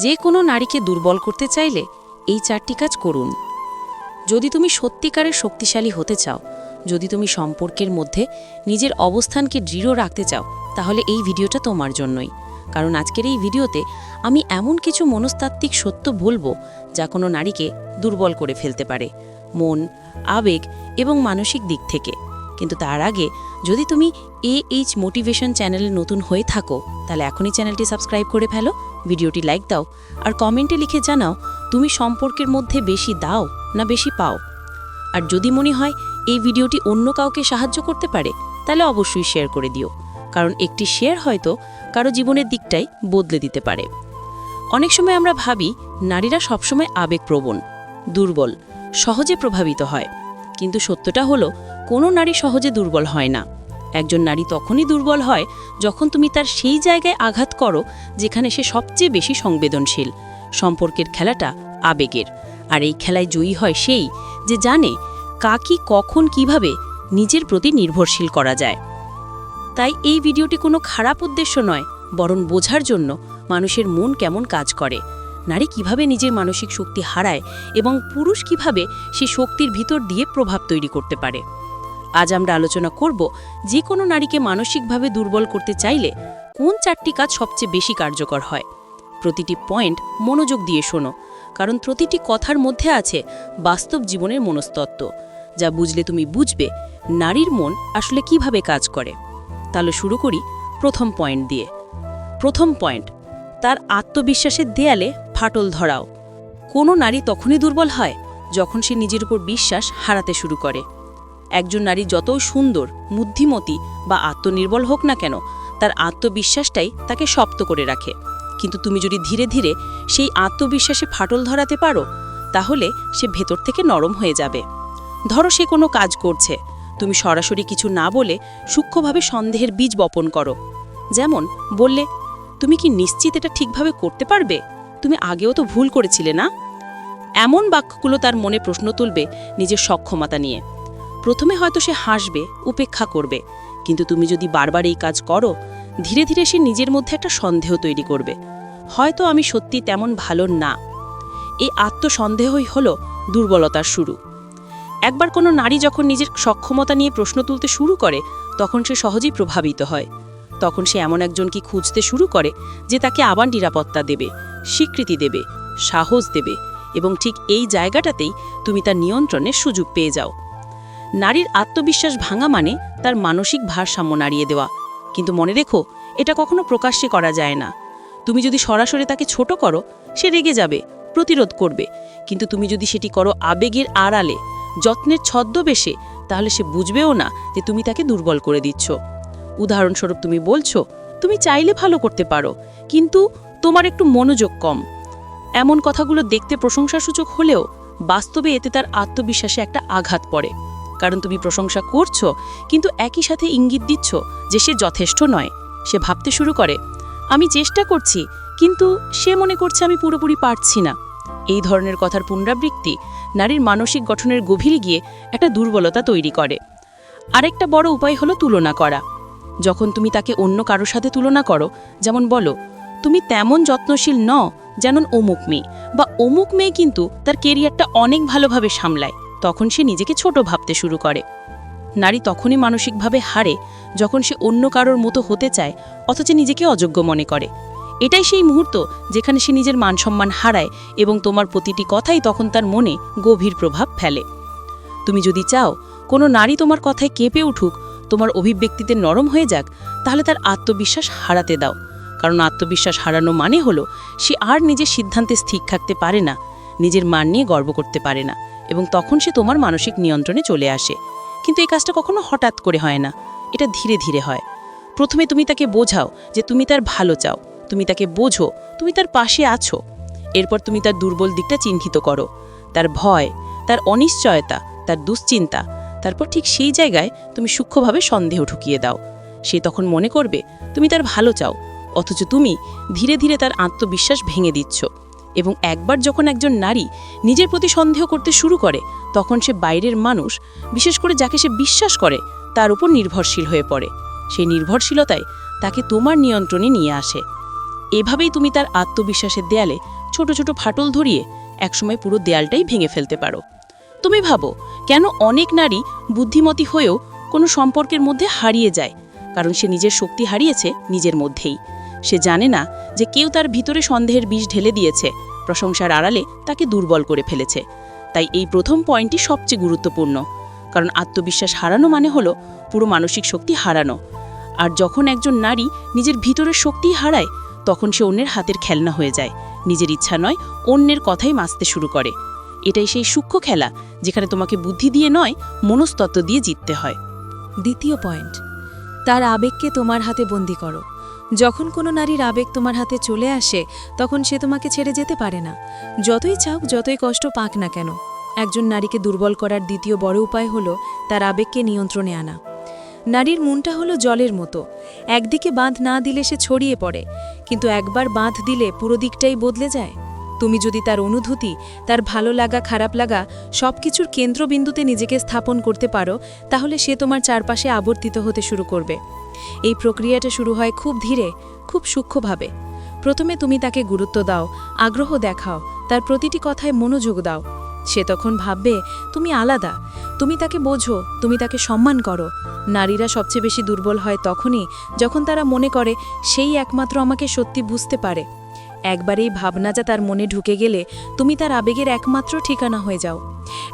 যে কোনো নারীকে দুর্বল করতে চাইলে এই চারটি কাজ করুন। যদি তুমি সত্যিকারের শক্তিশালী হতে চাও, যদি তুমি সম্পর্কের মধ্যে নিজের অবস্থানকে দৃঢ় রাখতে চাও, তাহলে এই ভিডিওটা তোমার জন্যই। কারণ আজকের এই ভিডিওতে আমি এমন কিছু মনস্তাত্ত্বিক সত্য বলব যা কোনো নারীকে দুর্বল করে ফেলতে পারে, মন, আবেগ এবং মানসিক দিক থেকে। কিন্তু তার আগে যদি তুমি এ এইচ মোটিভেশন চ্যানেলে নতুন হয়ে থাকো, তাহলে এখনই চ্যানেলটি সাবস্ক্রাইব করে ফেলো। ভিডিওটি লাইক দাও আর কমেন্টে লিখে জানাও তুমি সম্পর্কের মধ্যে বেশি দাও না বেশি পাও। আর যদি মনে হয় এই ভিডিওটি অন্য কাউকে সাহায্য করতে পারে, তাহলে অবশ্যই শেয়ার করে দিও। কারণ একটি শেয়ার হয়তো কারও জীবনের দিকটাই বদলে দিতে পারে। অনেক সময় আমরা ভাবি, নারীরা সবসময় আবেগপ্রবণ, দুর্বল, সহজে প্রভাবিত হয়। কিন্তু সত্যটা হলো, কোনো নারী সহজে দুর্বল হয় না। একজন নারী তখনই দুর্বল হয় যখন তুমি তার সেই জায়গায় আঘাত করো যেখানে সে সবচেয়ে বেশি সংবেদনশীল। সম্পর্কের খেলাটা আবেগের। আর এই খেলায় জয়ী হয় সেই যে জানে কাকি কখন কীভাবে নিজের প্রতি নির্ভরশীল করা যায়। তাই এই ভিডিওটি কোনো খারাপ উদ্দেশ্য নয়, বরং বোঝার জন্য মানুষের মন কেমন কাজ করে। নারী কীভাবে নিজের মানসিক শক্তি হারায় এবং পুরুষ কীভাবে সে শক্তির ভিতর দিয়ে প্রভাব তৈরি করতে পারে। আজ আমরা আলোচনা করব যে কোনো নারীকে মানসিকভাবে দুর্বল করতে চাইলে কোন চারটি কাজ সবচেয়ে বেশি কার্যকর হয়? প্রতিটি পয়েন্ট মনোযোগ দিয়ে শোনো, কারণ প্রতিটি কথার মধ্যে আছে বাস্তব জীবনের মনস্তত্ত্ব, যা বুঝলে তুমি বুঝবে নারীর মন আসলে কীভাবে কাজ করে। তাহলে শুরু করি প্রথম পয়েন্ট দিয়ে। প্রথম পয়েন্ট, তার আত্মবিশ্বাসের দেয়ালে ফাটল ধরাও। কোনো নারী তখনই দুর্বল হয় যখন সে নিজের উপর বিশ্বাস হারাতে শুরু করে। একজন নারী যতই সুন্দর, বুদ্ধিমতী বা আত্মনির্ভর হোক না কেন, তার আত্মবিশ্বাসটাই তাকে শক্ত করে রাখে। কিন্তু তুমি যদি ধীরে ধীরে সেই আত্মবিশ্বাসে ফাটল ধরাতে পারো, তাহলে সে ভেতর থেকে নরম হয়ে যাবে। ধরো সে কোনো কাজ করছে, তুমি সরাসরি কিছু না বলে সূক্ষ্মভাবে সন্দেহের বীজ বপন করো। যেমন বললে, তুমি কি নিশ্চিত এটা ঠিকভাবে করতে পারবে? তুমি আগেও তো ভুল করেছিলে না? এমন বাক্যগুলো তার মনে প্রশ্ন তুলবে নিজের সক্ষমতা নিয়ে। প্রথমে হয়তো সে হাসবে, উপেক্ষা করবে। কিন্তু তুমি যদি বারবার এই কাজ করো, ধীরে ধীরে সে নিজের মধ্যে একটা সন্দেহ তৈরি করবে। হয়তো আমি সত্যি তেমন ভালো না। এই আত্মসন্দেহই হলো দুর্বলতার শুরু। একবার কোনো নারী যখন নিজের সক্ষমতা নিয়ে প্রশ্ন তুলতে শুরু করে, তখন সে সহজেই প্রভাবিত হয়। তখন সে এমন একজনকে খুঁজতে শুরু করে, যে তাকে আবার নিরাপত্তা দেবে, স্বীকৃতি দেবে, সাহস দেবে এবং ঠিক এই জায়গাটাতেই তুমি তার নিয়ন্ত্রণের সুযোগ পেয়ে যাও। নারীর আত্মবিশ্বাস ভাঙা মানে তার মানসিক ভারসাম্য নাড়িয়ে দেওয়া। কিন্তু মনে রেখো, এটা কখনো প্রকাশ্যে করা যায় না। তুমি যদি সরাসরি তাকে ছোট করো, সে রেগে যাবে, প্রতিরোধ করবে। কিন্তু তুমি যদি সেটি করো আবেগের আড়ালে, যত্নের ছদ্মবেশে, তাহলে সে বুঝবেও না যে তুমি তাকে দুর্বল করে দিচ্ছ। উদাহরণস্বরূপ তুমি বলছো, তুমি চাইলে ভালো করতে পারো, কিন্তু তোমার একটু মনোযোগ কম। এমন কথাগুলো দেখতে প্রশংসাসূচক হলেও বাস্তবে এতে তার আত্মবিশ্বাসে একটা আঘাত পড়ে। কারণ তুমি প্রশংসা করছ, কিন্তু একই সাথে ইঙ্গিত দিচ্ছ যে সে যথেষ্ট নয়। সে ভাবতে শুরু করে, আমি চেষ্টা করছি, কিন্তু সে মনে করছে আমি পুরোপুরি পারছি না। এই ধরনের কথার পুনরাবৃত্তি নারীর মানসিক গঠনের গভীরে গিয়ে একটা দুর্বলতা তৈরি করে। আরেকটা বড় উপায় হলো তুলনা করা। যখন তুমি তাকে অন্য কারোর সাথে তুলনা করো, যেমন বলো, তুমি তেমন যত্নশীল ন যেমন অমুক মেয়ে। বা, অমুক মেয়ে কিন্তু তার কেরিয়ারটা অনেক ভালোভাবে সামলায়। তখন সে নিজেকে ছোট ভাবতে শুরু করে। নারী তখনই মানসিকভাবে হারে যখন সে অন্য কারোর মতো হতে চায়, অথচ নিজেকে অযোগ্য মনে করে। এটাই সেই মুহূর্ত যেখানে সে নিজের মানসম্মান হারায় এবং তোমার প্রতিটি কথাই তখন তার মনে গভীর প্রভাব ফেলে। তুমি যদি চাও কোনো নারী তোমার কথায় কেঁপে উঠুক, তোমার অভিব্যক্তিতে নরম হয়ে যাক, তাহলে তার আত্মবিশ্বাস হারাতে দাও। কারণ আত্মবিশ্বাস হারানো মানে হলো, সে আর নিজের সিদ্ধান্তে স্থির থাকতে পারে না, নিজের মান নিয়ে গর্ব করতে পারে না। এবং তখন সে তোমার মানসিক নিয়ন্ত্রণে চলে আসে। কিন্তু এই কাজটা কখনো হঠাৎ করে হয় না। এটা ধীরে ধীরে হয়। প্রথমে তুমি তাকে বোঝাও যে তুমি তার ভালো চাও। তুমি তাকে বোঝো, তুমি তার পাশে আছো। এরপর তুমি তার দুর্বল দিকটা চিহ্নিত করো। তার ভয়, তার অনিশ্চয়তা, তার দুশ্চিন্তা, তারপর ঠিক সেই জায়গায় তুমি সূক্ষ্মভাবে সন্দেহ ঢুকিয়ে দাও। সে তখন মনে করবে, তুমি তার ভালো চাও, অথচ তুমি ধীরে ধীরে তার আত্মবিশ্বাস ভেঙে দিচ্ছ। এবং একবার যখন একজন নারী নিজের প্রতি সন্দেহ করতে শুরু করে, তখন সে বাইরের মানুষ, বিশেষ করে যাকে সে বিশ্বাস করে, তার উপর নির্ভরশীল হয়ে পড়ে। সেই নির্ভরশীলতায় তাকে তোমার নিয়ন্ত্রণে নিয়ে আসে। এভাবেই তুমি তার আত্মবিশ্বাসের দেয়ালে ছোট ছোট ফাটল ধরিয়ে একসময় পুরো দেয়ালটাই ভেঙে ফেলতে পারো। তুমি ভাবো, কেন অনেক নারী বুদ্ধিমতী হয়েও কোনো সম্পর্কের মধ্যে হারিয়ে যায়? কারণ সে নিজের শক্তি হারিয়েছে নিজের মধ্যেই। সে জানে না যে কেউ তার ভিতরে সন্দেহের বিষ ঢেলে দিয়েছে, প্রশংসার আড়ালে তাকে দুর্বল করে ফেলেছে। তাই এই প্রথম পয়েন্টটি সবচেয়ে গুরুত্বপূর্ণ, কারণ আত্মবিশ্বাস হারানো মানে হলো পুরো মানসিক শক্তি হারানো। আর যখন একজন নারী নিজের ভিতরের শক্তি হারায়, তখন সে অন্যের হাতের খেলনা হয়ে যায়। নিজের ইচ্ছা নয়, অন্যের কথাই মাসতে শুরু করে। এটাই সেই সূক্ষ্ম খেলা, যেখানে তোমাকে বুদ্ধি দিয়ে নয়, মনস্তত্ত্ব দিয়ে জিততে হয়। দ্বিতীয় পয়েন্ট, তার আবেগকে তোমার হাতে বন্দি করো। যখন কোনো নারীর আবেগ তোমার হাতে চলে আসে, তখন সে তোমাকে ছেড়ে যেতে পারে না। যতই চাও যতই কষ্ট পাক না কেন, একজন নারীকে দুর্বল করার দ্বিতীয় বড় উপায় হল তার আবেগকে নিয়ন্ত্রণে আনা। নারীর মনটা হলো জলের মতো। একদিকে বাঁধ না দিলে সে ছড়িয়ে পড়ে, কিন্তু একবার বাঁধ দিলে পুরো দিকটাই বদলে যায়। তুমি যদি তার অনুভূতি তার ভালো লাগা, খারাপ লাগা সব কিছুর কেন্দ্রবিন্দুতে নিজেকে স্থাপন করতে পারো, তাহলে সে তোমার চারপাশে আবর্তিত হতে শুরু করবে। এই প্রক্রিয়াটা শুরু হয় খুব ধীরে, খুব সূক্ষ্মভাবে। প্রথমে তুমি তাকে গুরুত্ব দাও, আগ্রহ দেখাও, তার প্রতিটি কথায় মনোযোগ দাও। সে তখন ভাববে, তুমি আলাদা, তুমি তাকে বোঝো, তুমি তাকে সম্মান করো। নারীরা সবচেয়ে বেশি দুর্বল হয় তখনই যখন তারা মনে করে, সেই একমাত্র আমাকে সত্যি বুঝতে পারে। একবার এই ভাবনাটা তার মনে ঢুকে গেলে তুমি তার আবেগের একমাত্র ঠিকানা হয়ে যাও।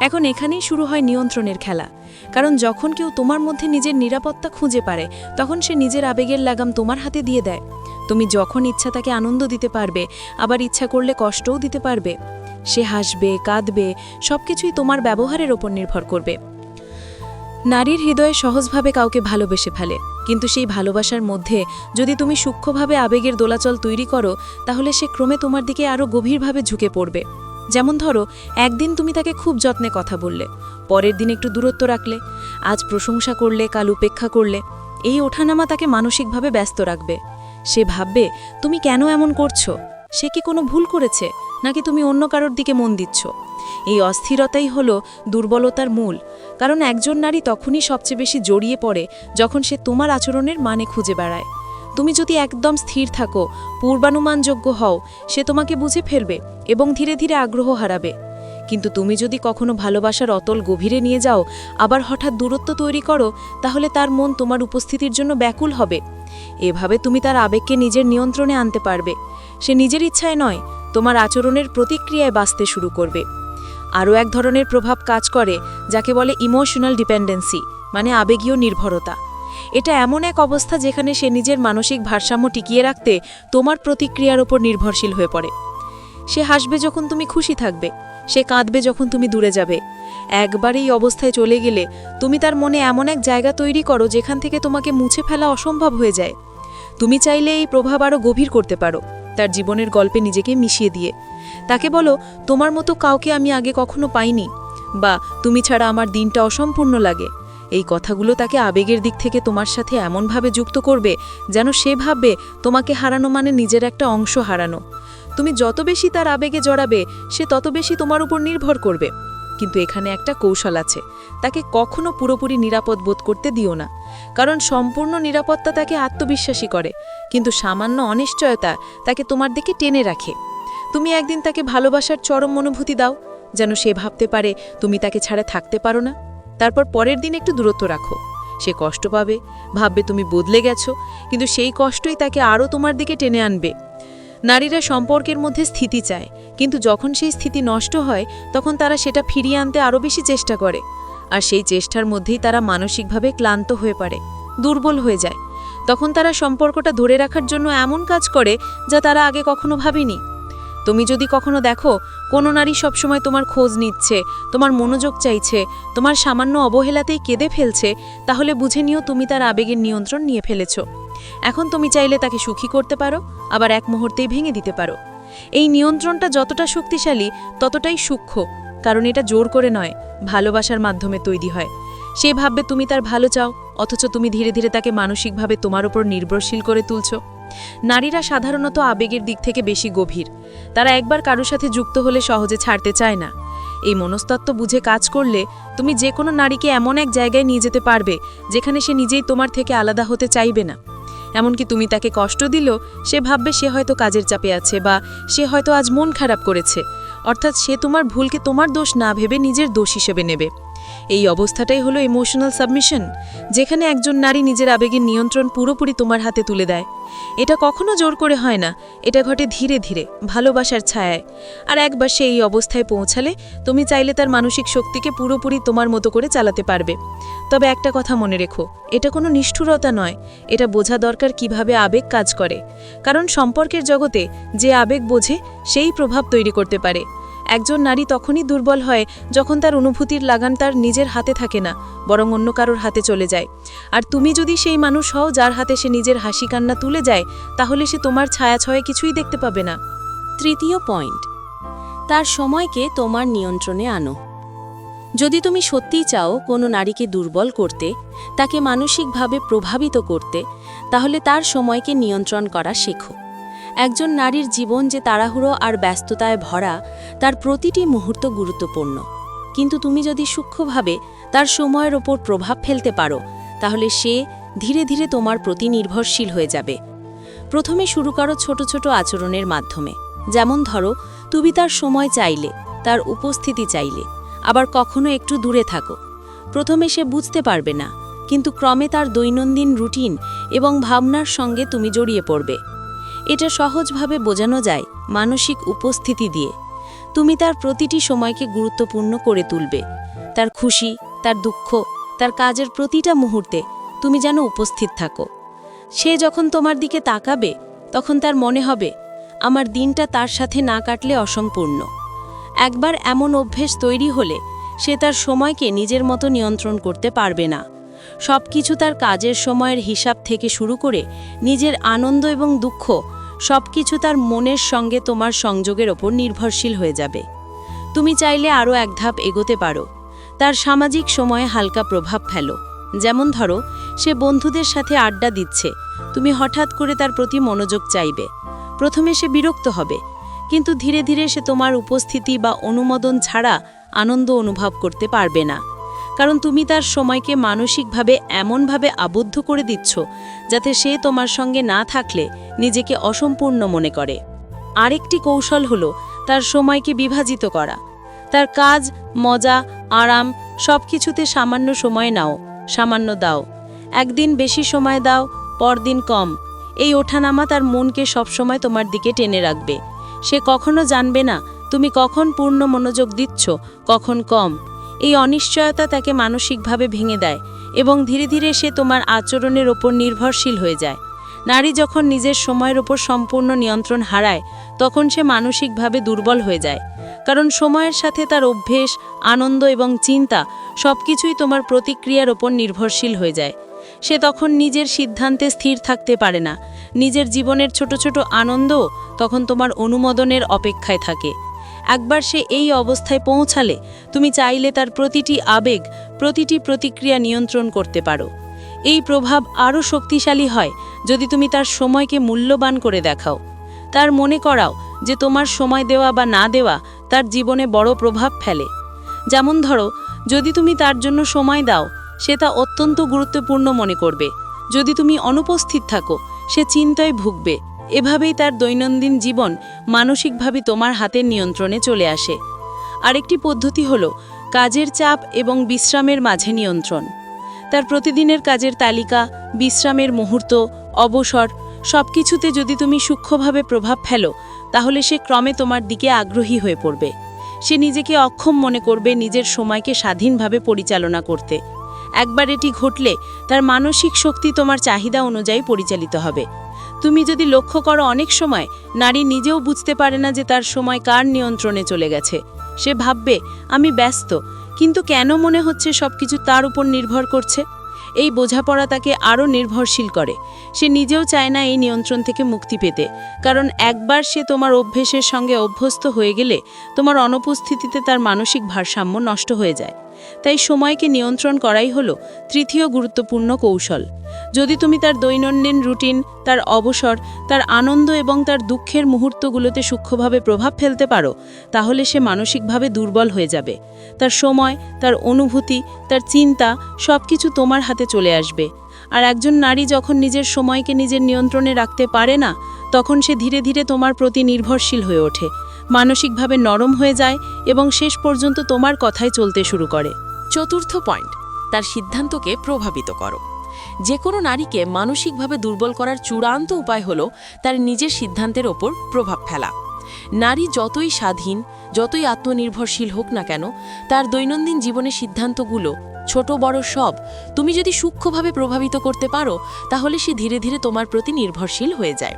এখন এখানেই শুরু হয় নিয়ন্ত্রণের খেলা। কারণ যখন কেউ তোমার মধ্যে নিজের নিরাপত্তা খুঁজে পারে, তখন সে নিজের আবেগের লাগাম তোমার হাতে দিয়ে দেয়। তুমি যখন ইচ্ছা তাকে আনন্দ দিতে পারবে, আবার ইচ্ছা করলে কষ্টও দিতে পারবে। সে হাসবে, কাঁদবে, সবকিছুই তোমার ব্যবহারের ওপর নির্ভর করবে। নারীর হৃদয়ে সহজভাবে কাউকে ভালোবেসে ফেলে। কিন্তু সেই ভালোবাসার মধ্যে যদি তুমি সূক্ষ্মভাবে আবেগের দোলাচল তৈরি করো, তাহলে সে ক্রমে তোমার দিকে আরও গভীরভাবে ঝুঁকে পড়বে। যেমন ধরো, একদিন তুমি তাকে খুব যত্নে কথা বললে, পরের দিন একটু দূরত্ব রাখলে, আজ প্রশংসা করলে, কাল উপেক্ষা করলে, এই ওঠানামা তাকে মানসিকভাবে ব্যস্ত রাখবে। সে ভাববে, তুমি কেন এমন করছ? সে কি কোনো ভুল করেছে? নাকি তুমি অন্য কারোর দিকে মন দিচ্ছ? এই অস্থিরতাই হলো দুর্বলতার মূল, কারণ একজন নারী তখনই সবচেয়ে বেশি জড়িয়ে পড়ে যখন সে তোমার আচরণের মানে খুঁজে বেড়ায়। তুমি যদি একদম স্থির থাকো, পূর্বানুমানযোগ্য হও, সে তোমাকে বুঝে ফেলবে এবং ধীরে ধীরে আগ্রহ হারাবে। কিন্তু তুমি যদি কখনো ভালোবাসার অতল গভীরে নিয়ে যাও, আবার হঠাৎ দূরত্ব তৈরি করো, তাহলে তার মন তোমার উপস্থিতির জন্য ব্যাকুল হবে। এভাবে তুমি তার আবেগকে নিজের নিয়ন্ত্রণে আনতে পারবে। সে নিজের ইচ্ছায় নয় তোমার আচরণের প্রতিক্রিয়ায় বাঁচতে শুরু করবে। আরও এক ধরনের প্রভাব কাজ করে, যাকে বলে ইমোশনাল ডিপেন্ডেন্সি মানে আবেগীয় নির্ভরতা। এটা এমন এক অবস্থা যেখানে সে নিজের মানসিক ভারসাম্য টিকিয়ে রাখতে তোমার প্রতিক্রিয়ার ওপর নির্ভরশীল হয়ে পড়ে। সে হাসবে যখন তুমি খুশি থাকবে, সে কাঁদবে যখন তুমি দূরে যাবে। একবার এই অবস্থায় চলে গেলে তুমি তার মনে এমন এক জায়গা তৈরি করো যেখান থেকে তোমাকে মুছে ফেলা অসম্ভব হয়ে যায়। তুমি চাইলে এই প্রভাব আরও গভীর করতে পারো। তার জীবনের গল্পে নিজেকে মিশিয়ে দিয়ে। তাকে বলো, তোমার মতো কাউকে আমি আগে কখনো পাইনি। বা, তুমি ছাড়া আমার দিনটা অসম্পূর্ণ লাগে। এই কথাগুলো তাকে আবেগের দিক থেকে তোমার সাথে এমনভাবে যুক্ত করবে, যেন সে ভাববে, তোমাকে হারানো মানে নিজের একটা অংশ হারানো। তুমি যত বেশি তার আবেগে জড়াবে, সে তত বেশি তোমার উপর নির্ভর করবে। কিন্তু এখানে একটা কৌশল আছে। তাকে কখনো পুরোপুরি নিরাপদ বোধ করতে দিও না। কারণ সম্পূর্ণ নিরাপত্তা তাকে আত্মবিশ্বাসী করে। কিন্তু সামান্য অনিশ্চয়তা তাকে তোমার দিকে টেনে রাখে। তুমি একদিন তাকে ভালোবাসার চরম অনুভূতি দাও, যেন সে ভাবতে পারে তুমি তাকে ছাড়া থাকতে পারো না। তারপর পরের দিন একটু দূরত্ব রাখো। সে কষ্ট পাবে, ভাববে তুমি বদলে গেছো, কিন্তু সেই কষ্টই তাকে আরও তোমার দিকে টেনে আনবে। নারীরা সম্পর্কের মধ্যে স্থিতি চায়, কিন্তু যখন সেই স্থিতি নষ্ট হয়, তখন তারা সেটা ফিরিয়ে আনতে আরও বেশি চেষ্টা করে। আর সেই চেষ্টার মধ্যেই তারা মানসিকভাবে ক্লান্ত হয়ে পড়ে, দুর্বল হয়ে যায়। তখন তারা সম্পর্কটা ধরে রাখার জন্য এমন কাজ করে, যা তারা আগে কখনো ভাবেনি। তুমি যদি কখনো দেখো, কোনো নারী সবসময় তোমার খোঁজ নিচ্ছে, তোমার মনোযোগ চাইছে, তোমার সামান্য অবহেলাতেই কেঁদে ফেলছে, তাহলে বুঝে নিও তুমি তার আবেগের নিয়ন্ত্রণ নিয়ে ফেলেছ। এখন তুমি চাইলে তাকে সুখী করতে পারো, আবার এক মুহূর্তেই ভেঙে দিতে পারো। এই নিয়ন্ত্রণটা যতটা শক্তিশালী, ততটাই সূক্ষ্ম, কারণ এটা জোর করে নয়, ভালোবাসার মাধ্যমে তৈরি হয়। সে ভাববে তুমি তার ভালো চাও, অথচ তুমি ধীরে ধীরে তাকে মানসিকভাবে তোমার উপর নির্ভরশীল করে তুলছ। নারীরা সাধারণত আবেগের দিক থেকে বেশি গভীর। তারা একবার কারোর সাথে যুক্ত হলে সহজে ছাড়তে চায় না। এই মনস্তত্ত্ব বুঝে কাজ করলে তুমি যে কোনো নারীকে এমন এক জায়গায় নিয়ে যেতে পারবে, যেখানে সে নিজেই তোমার থেকে আলাদা হতে চাইবে না। এমনকি তুমি তাকে কষ্ট দিল সে ভাববে সে হয়তো কাজের চাপে আছে বা সে হয়তো আজ মন খারাপ করেছে। অর্থাৎ সে তোমার ভুলকে তোমার দোষ না ভেবে নিজের দোষ হিসেবে নেবে। এই অবস্থাটাই হলো ইমোশনাল সাবমিশন যেখানে একজন নারী নিজের আবেগের নিয়ন্ত্রণ পুরোপুরি তোমার হাতে তুলে দেয়। এটা কখনো জোর করে হয় না, এটা ঘটে ধীরে ধীরে, ভালোবাসার ছায়ায়। আর একবার সে এই অবস্থায় পৌঁছালে, তুমি চাইলে তার মানসিক শক্তিকে পুরোপুরি তোমার মতো করে চালাতে পারবে। তবে একটা কথা মনে রেখো, এটা কোনো নিষ্ঠুরতা নয়, এটা বোঝা দরকার কীভাবে আবেগ কাজ করে। কারণ সম্পর্কের জগতে যে আবেগ বোঝে, সেই প্রভাব তৈরি করতে পারে। একজন নারী তখনই দুর্বল হয় যখন তার অনুভূতির লাগান তার নিজের হাতে থাকে না, বরং অন্য কারোর হাতে চলে যায়। আর তুমি যদি সেই মানুষ হও যার হাতে সে নিজের হাসি কান্না তুলে যায়, তাহলে সে তোমার ছায়া ছয়ে কিছুই দেখতে পাবে না। তৃতীয় পয়েন্ট। তার সময়কে তোমার নিয়ন্ত্রণে আনো। যদি তুমি সত্যিই চাও কোনো নারীকে দুর্বল করতে, তাকে মানসিকভাবে প্রভাবিত করতে, তাহলে তার সময়কে নিয়ন্ত্রণ করা শেখো। একজন নারীর জীবন যে তাড়াহুড়ো আর ব্যস্ততায় ভরা, তার প্রতিটি মুহূর্ত গুরুত্বপূর্ণ। কিন্তু তুমি যদি সূক্ষ্মভাবে তার সময়ের ওপর প্রভাব ফেলতে পারো, তাহলে সে ধীরে ধীরে তোমার প্রতি নির্ভরশীল হয়ে যাবে। প্রথমে শুরু করো ছোট ছোট আচরণের মাধ্যমে। যেমন ধরো, তুমি তার সময় চাইলে, তার উপস্থিতি চাইলে, আবার কখনো একটু দূরে থাকো। প্রথমে সে বুঝতে পারবে না, কিন্তু ক্রমে তার দৈনন্দিন রুটিন এবং ভাবনার সঙ্গে তুমি জড়িয়ে পড়বে। এটা সহজভাবে বোঝানো যায় মানসিক উপস্থিতি দিয়ে। তুমি তার প্রতিটি সময়কে গুরুত্বপূর্ণ করে তুলবে। তার খুশি, তার দুঃখ, তার কাজের প্রতিটা মুহূর্তে তুমি যেন উপস্থিত থাকো। সে যখন তোমার দিকে তাকাবে, তখন তার মনে হবে, আমার দিনটা তার সাথে না কাটলে অসম্পূর্ণ। একবার এমন অভ্যেস তৈরি হলে সে তার সময়কে নিজের মতো নিয়ন্ত্রণ করতে পারবে না। সব কিছু তার কাজের সময়ের হিসাব থেকে শুরু করে নিজের আনন্দ এবং দুঃখ সব কিছু তার মনের সঙ্গে তোমার সংযোগের ওপর নির্ভরশীল হয়ে যাবে। তুমি চাইলে আরও এক ধাপ এগোতে পারো। তার সামাজিক সময়ে হালকা প্রভাব ফেলো। যেমন ধরো, সে বন্ধুদের সাথে আড্ডা দিচ্ছে। তুমি হঠাৎ করে তার প্রতি মনোযোগ চাইবে। প্রথমে সে বিরক্ত হবে, কিন্তু ধীরে ধীরে সে তোমার উপস্থিতি বা অনুমোদন ছাড়া আনন্দ অনুভব করতে পারবে না। কারণ তুমি তার সময়কে মানসিকভাবে এমনভাবে আবদ্ধ করে দিচ্ছ, যাতে সে তোমার সঙ্গে না থাকলে নিজেকে অসম্পূর্ণ মনে করে। আরেকটি কৌশল হল তার সময়কে বিভাজিত করা। তার কাজ, মজা, আরাম সব কিছুতে সামান্য সময় নাও, সামান্য দাও। একদিন বেশি সময় দাও, পরদিন কম। এই ওঠানামা তার মনকে সবসময় তোমার দিকে টেনে রাখবে। সে কখনো জানবে না তুমি কখন পূর্ণ মনোযোগ দিচ্ছ, কখন কম। এই অনিশ্চয়তা তাকে মানসিকভাবে ভেঙে দেয় এবং ধীরে ধীরে সে তোমার আচরণের ওপর নির্ভরশীল হয়ে যায়। নারী যখন নিজের সময়ের ওপর সম্পূর্ণ নিয়ন্ত্রণ হারায়, তখন সে মানসিকভাবে দুর্বল হয়ে যায়। কারণ সময়ের সাথে তার অভ্যেস, আনন্দ এবং চিন্তা সবকিছুই তোমার প্রতিক্রিয়ার ওপর নির্ভরশীল হয়ে যায়। সে তখন নিজের সিদ্ধান্তে স্থির থাকতে পারে না। নিজের জীবনের ছোট ছোট আনন্দ তখন তোমার অনুমোদনের অপেক্ষায় থাকে। একবার সে এই অবস্থায় পৌঁছালে তুমি চাইলে তার প্রতিটি আবেগ, প্রতিটি প্রতিক্রিয়া নিয়ন্ত্রণ করতে পারো। এই প্রভাব আরও শক্তিশালী হয় যদি তুমি তার সময়কে মূল্যবান করে দেখাও। তার মনে করাও যে তোমার সময় দেওয়া বা না দেওয়া তার জীবনে বড় প্রভাব ফেলে। যেমন ধরো, যদি তুমি তার জন্য সময় দাও, সে তা অত্যন্ত গুরুত্বপূর্ণ মনে করবে। যদি তুমি অনুপস্থিত থাকো, সে চিন্তায় ভুগবে। এভাবেই তার দৈনন্দিন জীবন মানসিকভাবে তোমার হাতের নিয়ন্ত্রণে চলে আসে। আরেকটি পদ্ধতি হল কাজের চাপ এবং বিশ্রামের মাঝে নিয়ন্ত্রণ। তার প্রতিদিনের কাজের তালিকা, বিশ্রামের মুহূর্ত, অবসর সব কিছুতে যদি তুমি সূক্ষ্মভাবে প্রভাব ফেলো, তাহলে সে ক্রমে তোমার দিকে আগ্রহী হয়ে পড়বে। সে নিজেকে অক্ষম মনে করবে নিজের সময়কে স্বাধীনভাবে পরিচালনা করতে। একবার এটি ঘটলে তার মানসিক শক্তি তোমার চাহিদা অনুযায়ী পরিচালিত হবে। তুমি যদি লক্ষ্য করো অনেক সময়, নারী নিজেও বুঝতে পারে না যে তার সময় কার নিয়ন্ত্রণে চলে গেছে। সে ভাববে, আমি ব্যস্ত, কিন্তু কেন মনে হচ্ছে সবকিছু তার উপর নির্ভর করছে? এই বোঝাপড়া তাকে আরও নির্ভরশীল করে। সে নিজেও চায় না এই নিয়ন্ত্রণ থেকে মুক্তি পেতে, কারণ একবার সে তোমার অভ্যেসের সঙ্গে অভ্যস্ত হয়ে গেলে তোমার অনুপস্থিতিতে তার মানসিক ভারসাম্য নষ্ট হয়ে যায়। তাই সময়কে নিয়ন্ত্রণ করাই হলো তৃতীয় গুরুত্বপূর্ণ কৌশল। যদি তুমি তার দৈনন্দিন রুটিন, তার অবসর, তার আনন্দ এবং তার দুঃখের মুহূর্তগুলোতে সূক্ষ্মভাবে প্রভাব ফেলতে পারো, তাহলে সে মানসিকভাবে দুর্বল হয়ে যাবে। তার সময়, তার অনুভূতি, তার চিন্তা সব কিছু তোমার হাতে চলে আসবে। আর একজন নারী যখন নিজের সময়কে নিজের নিয়ন্ত্রণে রাখতে পারে না, তখন সে ধীরে ধীরে তোমার প্রতি নির্ভরশীল হয়ে ওঠে, মানসিকভাবে নরম হয়ে যায় এবং শেষ পর্যন্ত তোমার কথাই চলতে শুরু করে। চতুর্থ পয়েন্ট, তার সিদ্ধান্তকে প্রভাবিত করো। যে কোনো নারীকে মানসিকভাবে দুর্বল করার চূড়ান্ত উপায় হল তার নিজের সিদ্ধান্তের ওপর প্রভাব ফেলা। নারী যতই স্বাধীন, যতই আত্মনির্ভরশীল হোক না কেন, তার দৈনন্দিন জীবনের সিদ্ধান্তগুলো ছোট বড় সব, তুমি যদি সূক্ষ্মভাবে প্রভাবিত করতে পারো, তাহলে সে ধীরে ধীরে তোমার প্রতি নির্ভরশীল হয়ে যায়।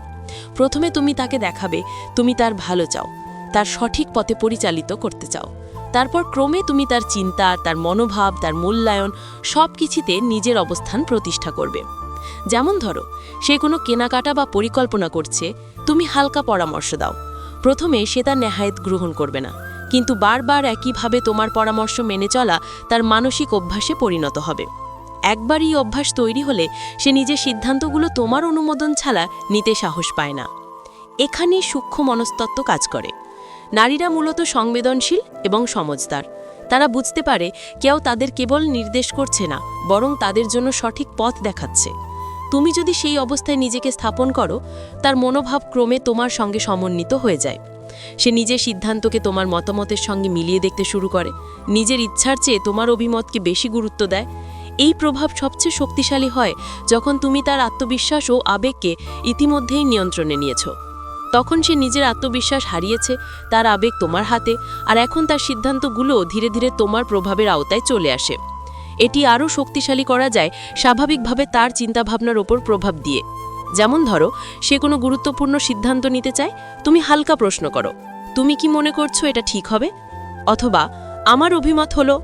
প্রথমে তুমি তাকে দেখাবে, তুমি তার ভালো চাও, তার সঠিক পথে পরিচালিত করতে চাও। তারপর ক্রমে তুমি তার চিন্তা, তার মনোভাব, তার মূল্যায়ন সব কিছুতে নিজের অবস্থান প্রতিষ্ঠা করবে। যেমন ধরো, সে কোনো কেনাকাটা বা পরিকল্পনা করছে, তুমি হালকা পরামর্শ দাও। প্রথমে সে তার নেহায়েত গ্রহণ করবে না। কিন্তু বারবার একইভাবে তোমার পরামর্শ মেনে চলা তার মানসিক অভ্যাসে পরিণত হবে। একবার এই অভ্যাস তৈরি হলে সে নিজের সিদ্ধান্তগুলো তোমার অনুমোদন ছাড়া নিতে সাহস পায় না। এখানেই সূক্ষ্ম মনস্তত্ত্ব কাজ করে। নারীরা মূলত সংবেদনশীল এবং সমজদার তারা বুঝতে পারে কেউ তাদের কেবল নির্দেশ করছে না, বরং তাদের জন্য সঠিক পথ দেখাচ্ছে। তুমি যদি সেই অবস্থায় নিজেকে স্থাপন করো, তার মনোভাব ক্রমে তোমার সঙ্গে সমন্বিত হয়ে যায়। সে নিজের সিদ্ধান্তকে তোমার মতামতের সঙ্গে মিলিয়ে দেখতে শুরু করে। নিজের ইচ্ছার চেয়ে তোমার অভিমতকে বেশি গুরুত্ব দেয়। এই প্রভাব সবচেয়ে শক্তিশালী হয় যখন তুমি তার আত্মবিশ্বাস ও আবেগকে ইতিমধ্যেই নিয়ন্ত্রণে নিয়েছো। তখন সে নিজের আত্মবিশ্বাস হারিয়েছে, তার আবেগ তোমার হাতে, আর এখন তার সিদ্ধান্তগুলো ধীরে ধীরে তোমার প্রভাবের আওতায় চলে আসে। এটি আরও শক্তিশালী করা যায়, স্বাভাবিকভাবে তার চিন্তাভাবনার ওপর প্রভাব দিয়ে। যেমন ধরো, সে কোনো গুরুত্বপূর্ণ সিদ্ধান্ত নিতে চায়, তুমি হালকা প্রশ্ন করো, তুমি কি মনে করছ এটা ঠিক হবে? অথবা, আমার অভিমত হলো।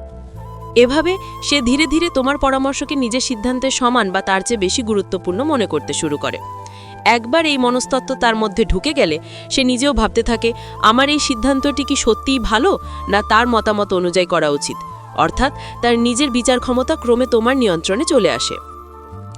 এভাবে সে ধীরে ধীরে তোমার পরামর্শকে নিজের সিদ্ধান্তের সমান বা তার চেয়ে বেশি গুরুত্বপূর্ণ মনে করতে শুরু করে। একবার এই মনস্তত্ত্ব তার মধ্যে ঢুকে গেলে, সে নিজেও ভাবতে থাকে, আমার এই সিদ্ধান্তটি কি সত্যিই ভালো, না তার মতামত অনুযায়ী করা উচিত? অর্থাৎ, তার নিজের বিচার ক্ষমতা ক্রমে তোমার নিয়ন্ত্রণে চলে আসে।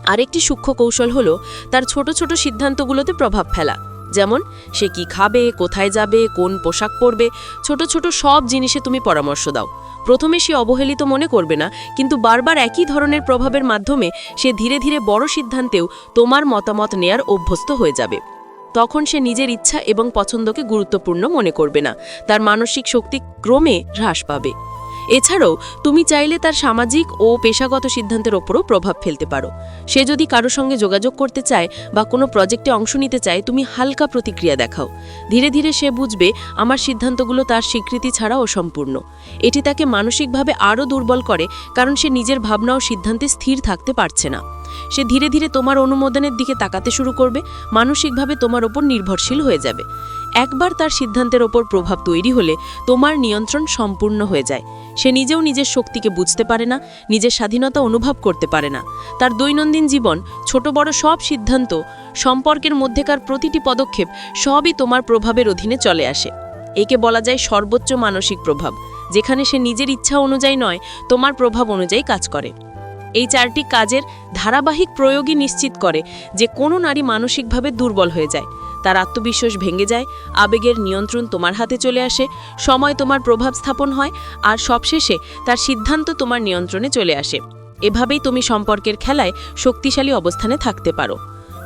আরেকটি সূক্ষ্ম কৌশল হলো তার ছোট ছোট সিদ্ধান্তগুলোতে প্রভাব ফেলা। যেমন, সে কি খাবে, কোথায় যাবে, কোন পোশাক পরবে, ছোট ছোট সব জিনিসে তুমি পরামর্শ দাও। প্রথমে সে অবহেলিত মনে করবে না, কিন্তু বারবার একই ধরনের প্রভাবের মাধ্যমে সে ধীরে ধীরে বড় সিদ্ধান্তেও তোমার মতামত নেয়ার অভ্যস্ত হয়ে যাবে। তখন সে নিজের ইচ্ছা এবং পছন্দকে গুরুত্বপূর্ণ মনে করবে না। তার মানসিক শক্তি ক্রমে হ্রাস পাবে। এছাড়াও, তুমি চাইলে তার সামাজিক ও পেশাগত সিদ্ধান্তের ওপরও প্রভাব ফেলতে পারো। সে যদি কারও সঙ্গে যোগাযোগ করতে চায় বা কোনো প্রজেক্টে অংশ নিতে চায়, তুমি হালকা প্রতিক্রিয়া দেখাও। ধীরে ধীরে সে বুঝবে, আমার সিদ্ধান্তগুলো তার স্বীকৃতি ছাড়া অসম্পূর্ণ এটি তাকে মানসিকভাবে আরও দুর্বল করে, কারণ সে নিজের ভাবনা ও সিদ্ধান্তে স্থির থাকতে পারছে না। সে ধীরে ধীরে তোমার অনুমোদনের দিকে তাকাতে শুরু করবে, মানসিকভাবে তোমার ওপর নির্ভরশীল হয়ে যাবে। একবার তার সিদ্ধান্তের ওপর প্রভাব তৈরি হলে তোমার নিয়ন্ত্রণ সম্পূর্ণ হয়ে যায়। সে নিজেও নিজের শক্তিকে বুঝতে পারে না, নিজের স্বাধীনতা অনুভব করতে পারে না। তার দৈনন্দিন জীবন, ছোট বড় সব সিদ্ধান্ত, সম্পর্কের মধ্যেকার প্রতিটি পদক্ষেপ সবই তোমার প্রভাবের অধীনে চলে আসে। একে বলা যায় সর্বোচ্চ মানসিক প্রভাব, যেখানে সে নিজের ইচ্ছা অনুযায়ী নয়, তোমার প্রভাব অনুযায়ী কাজ করে। এই চারটি কাজের ধারাবাহিক প্রয়োগই নিশ্চিত করে যে কোনো নারী মানসিকভাবে দুর্বল হয়ে যায়। তার আত্মবিশ্বাস ভেঙে যায়, আবেগের নিয়ন্ত্রণ তোমার হাতে চলে আসে, সময় তোমার প্রভাব স্থাপন হয়, আর সবশেষে তার সিদ্ধান্ত তোমার নিয়ন্ত্রণে চলে আসে। এভাবেই তুমি সম্পর্কের খেলায় শক্তিশালী অবস্থানে থাকতে পারো।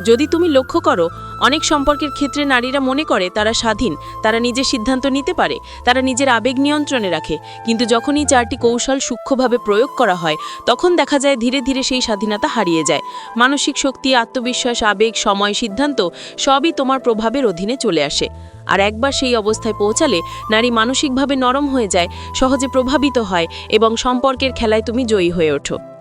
যদি তুমি লক্ষ্য করো, অনেক সম্পর্কের ক্ষেত্রে নারীরা মনে করে তারা স্বাধীন, তারা নিজের সিদ্ধান্ত নিতে পারে, তারা নিজের আবেগ নিয়ন্ত্রণে রাখে। কিন্তু যখনই চারটি কৌশল সূক্ষ্মভাবে প্রয়োগ করা হয়, তখন দেখা যায় ধীরে ধীরে সেই স্বাধীনতা হারিয়ে যায়। মানসিক শক্তি, আত্মবিশ্বাস, আবেগ, সময়, সিদ্ধান্ত সবই তোমার প্রভাবের অধীনে চলে আসে। আর একবার সেই অবস্থায় পৌঁছালে নারী মানসিকভাবে নরম হয়ে যায়, সহজে প্রভাবিত হয় এবং সম্পর্কের খেলায় তুমি জয়ী হয়ে ওঠো।